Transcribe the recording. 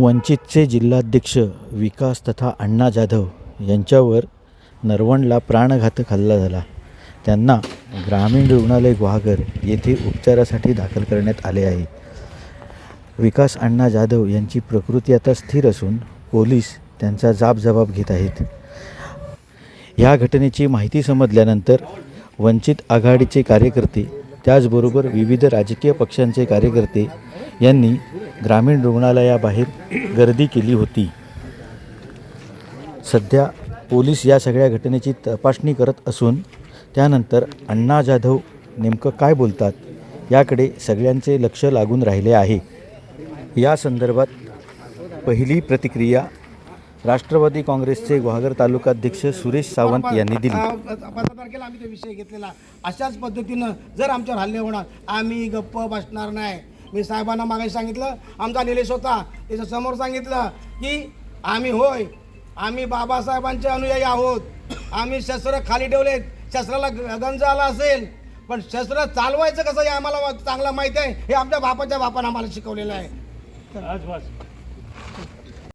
वंचितचे जिल्हाध्यक्ष विकास तथा अण्णा जाधव यांच्यावर नरवणला प्राणघातक हल्ला झाला. त्यांना ग्रामीण रुग्णालय गुहागर येथे उपचारासाठी दाखल करण्यात आले आहे. विकास अण्णा जाधव यांची प्रकृती आता स्थिर असून पोलीस त्यांचा जाब जबाब घेत आहेत. या घटनेची माहिती समजल्यानंतर वंचित आघाडीचे कार्यकर्ते त्याचबरोबर विविध राजकीय पक्षांचे कार्यकर्ते यांनी ग्रामीण रुग्णालयाबाहेर गर्दी केली होती. सध्या पोलीस या सगळ्या घटनेची तपासणी करत असून त्यानंतर अण्णा जाधव नेमकं काय बोलतात याकडे सगळ्यांचे लक्ष लागून राहिले आहे. या संदर्भात पहिली प्रतिक्रिया राष्ट्रवादी काँग्रेसचे गुहागर तालुकाध्यक्ष सुरेश सावंत यांनी दिली. पंधरा तारखेला आम्ही तो विषय घेतलेला. अशाच पद्धतीनं जर आमच्यावर हल्ले होणार आम्ही गप्प बसणार नाही. मी साहेबांना मागायला सांगितलं आमचा निलेश होता त्याच्यासमोर सांगितलं की आम्ही होय आम्ही बाबासाहेबांचे अनुयायी आहोत. आम्ही शस्त्र खाली ठेवलेत शस्त्राला गंज आला असेल पण शस्त्र चालवायचं कसं हे आम्हाला चांगलं माहीत आहे हे आमच्या बापाच्या बापानं आम्हाला शिकवलेलं आहे. आज